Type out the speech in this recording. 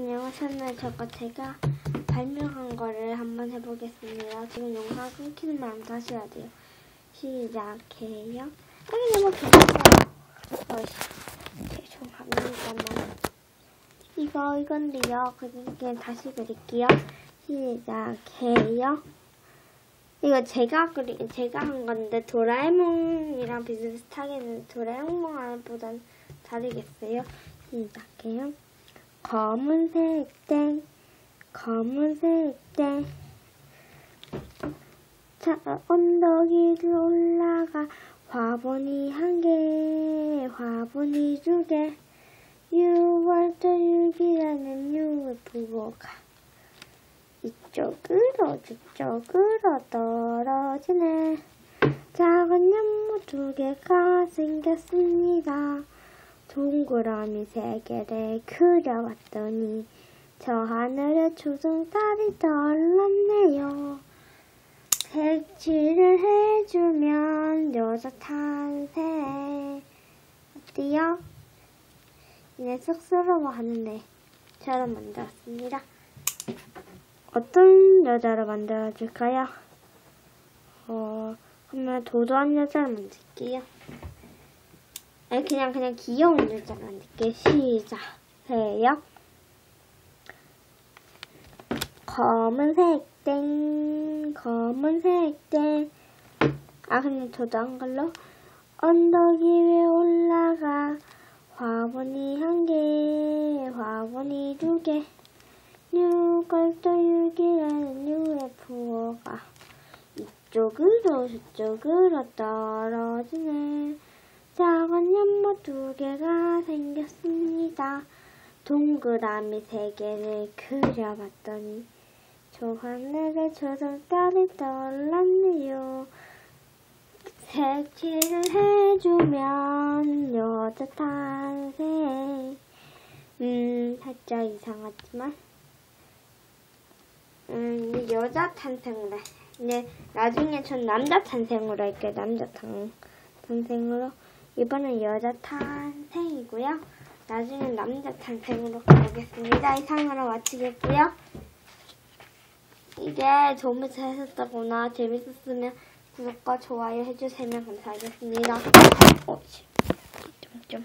안녕하셨나요? 저거 제가 발명한 거를 한번 해보겠습니다. 지금 영상 끊기는 마음 다시 해야 돼요. 시작해요. 아니, 너무 괜찮아요. 어이씨, 죄송합니다만. 이거, 이건데요. 그냥 다시 그릴게요. 시작해요. 이거 제가 그리, 제가 한 건데, 도라에몽이랑 비슷하게는 도라에몽보단 다르겠어요. 시작해요. 검은색 땡, 검은색 땡. 자, 언덕 위로 올라가 화분이 한 개, 화분이 두 개. 6월도 6이라는 UFO가 이쪽으로 저쪽으로 떨어지네. 작은 연못 두 개가 생겼습니다. 동그라미 세 개를 그려봤더니 저 하늘에 초승달이 떠올랐네요. 색칠을 해주면 여자 탄생. 어때요? 이내 쑥스러워하는데 저를 만들었습니다. 어떤 여자를 만들어줄까요? 어, 그러면 도도한 여자를 만들게요. 아니 그냥 그냥 귀여운 여자를 만들게 시작 해요. 검은색 땡 검은색 땡. 아, 근데 도도한 걸로. 언덕 위에 올라가? 화분이 한 개, 화분이 두 개, 뉴걸도 유기라는 UFO가? 이쪽으로 저쪽으로 떨어지네. 작은 연못 두 개가 생겼습니다. 동그라미 세 개를 그려봤더니 저 하늘에 조정달이 떠올랐네요. 색칠을 해주면 여자 탄생. 음, 살짝 이상하지만. 음, 여자 탄생으로. 해. 네, 나중에 전 남자 탄생으로 할게요. 남자 탄, 탄생으로. 이번엔 여자 탄생이고요. 나중엔 남자 탄생으로 가보겠습니다. 이상으로 마치겠고요. 이게 도움이 되셨다거나 재밌었으면 구독과 좋아요 해주시면 감사하겠습니다. 어, 좀, 좀.